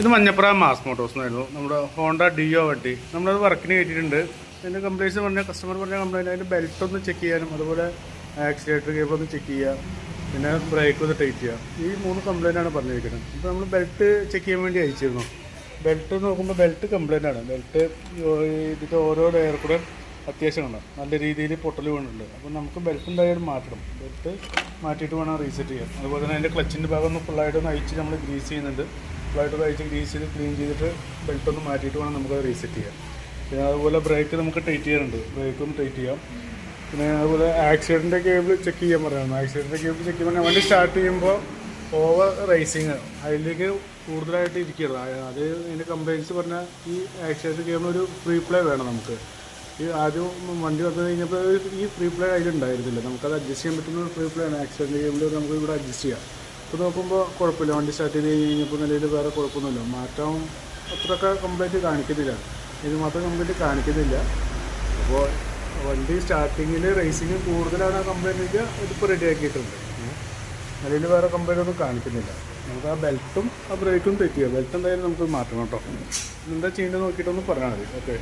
ഇത് Manjappura mass Motors എന്നായിരുന്നു നമ്മുടെ ഹോണ്ട ഡിയോ വണ്ടി. നമ്മളത് വർക്കിന് കയറ്റിയിട്ടുണ്ട്. അതിന്റെ കംപ്ലൈൻസ് പറഞ്ഞ കസ്റ്റമർ പറഞ്ഞ കംപ്ലൈന്റ് അതിന്റെ ബെൽറ്റ് ഒന്ന് ചെക്ക് ചെയ്യാനും അതുപോലെ ആക്സിലേറ്റർ കേബിൾ ഒന്ന് ചെക്ക് ചെയ്യുക പിന്നെ ബ്രേക്ക് ഒന്ന് ടൈറ്റ് ചെയ്യുക ഈ മൂന്ന് കംപ്ലൈന്റ് ആണ് പറഞ്ഞിരിക്കുന്നത്. അപ്പോൾ നമ്മൾ ബെൽറ്റ് ചെക്ക് ചെയ്യാൻ വേണ്ടി അയച്ചിരുന്നു. ബെൽറ്റ് നോക്കുമ്പോൾ ബെൽറ്റ് കംപ്ലൈന്റ് ആണ്. ബെൽറ്റ് ഇതിന്റെ ഓരോ ലെയർ കൂടെ അത്യാവശ്യമാണ് നല്ല രീതിയിൽ പൊട്ടൽ വീണിട്ടുണ്ട്. അപ്പോൾ നമുക്ക് ബെൽറ്റ് എന്തായാലും മാറ്റണം. ബെൽറ്റ് മാറ്റിയിട്ട് വേണം റീസെറ്റ് ചെയ്യാൻ. അതുപോലെ തന്നെ അതിന്റെ ക്ലച്ചിന്റെ ഭാഗം ഒന്ന് ഫുള്ളായിട്ട് ഒന്ന് അയച്ച് നമ്മൾ ഗ്രീസ് ചെയ്യുന്നുണ്ട്. ഫുള്ളായിട്ട് തയ്ച്ച് ഗ്രീസ് ചെയ്ത് ക്ലീൻ ചെയ്തിട്ട് ബെൽറ്റ് ഒന്ന് മാറ്റിയിട്ട് വേണം നമുക്ക് റീസെറ്റ് ചെയ്യാം പിന്നെ അതുപോലെ ബ്രേക്ക് നമുക്ക് ടൈറ്റ് ചെയ്യാനുണ്ട്. ബ്രേക്കും ടൈറ്റ് ചെയ്യാം. പിന്നെ അതുപോലെ ആക്സിഡന്റെ കേബിൾ ചെക്ക് ചെയ്യാൻ പറയുന്നത് ആക്സിഡന്റെ കേബിൾ ചെക്ക് ചെയ്യുമ്പോൾ വണ്ടി സ്റ്റാർട്ട് ചെയ്യുമ്പോൾ ഓവർ റേസിങ് അതിലേക്ക് കൂടുതലായിട്ട് ഇരിക്കണം അത് ഇതിന്റെ കംപ്ലയിൻസ് പറഞ്ഞാൽ ഈ ആക്സിഡന്റ് കേബിൾ ഒരു ഫ്രീ പ്ലേ വേണം നമുക്ക്. ഈ ആദ്യം വണ്ടി വന്നു കഴിഞ്ഞപ്പോൾ ഈ ഫ്രീ പ്ലേ അതിലുണ്ടായിരുന്നില്ല. നമുക്കത് അഡ്ജസ്റ്റ് ചെയ്യാൻ പറ്റുന്ന ഫ്രീ പ്ലേ ആണ്. ആക്സിഡന്റ് കേബിൾ നമുക്ക് ഇവിടെ അഡ്ജസ്റ്റ് ചെയ്യാം. ഇപ്പോൾ നോക്കുമ്പോൾ കുഴപ്പമില്ല. വണ്ടി സ്റ്റാർട്ട് ചെയ്ത് കഴിഞ്ഞ് കഴിഞ്ഞപ്പോൾ നിലയിൽ വേറെ കുഴപ്പമൊന്നുമില്ല. മാറ്റം അത്രയൊക്കെ കംപ്ലീറ്റ് കാണിക്കുന്നില്ല. ഇത് മാത്രം കംപ്ലീറ്റ് കാണിക്കുന്നില്ല. അപ്പോൾ വണ്ടി സ്റ്റാർട്ടിങ്ങിൽ റേസിങ് കൂടുതലാണ് ആ കംപ്ലൈന്റ് ഇതിപ്പോൾ റെഡി ആക്കിയിട്ടുണ്ട്. നിലയിൽ വേറെ കംപ്ലൈന്റ് ഒന്നും കാണിക്കുന്നില്ല. നമുക്ക് ആ ബെൽറ്റും ആ ബ്രേക്കും തെറ്റിയോ? ബെൽറ്റ് എന്തായാലും നമുക്ക് മാറ്റണം കേട്ടോ. എന്താ ചെയ്യേണ്ടത് നോക്കിയിട്ടൊന്ന് പറഞ്ഞാൽ മതി. ഓക്കെ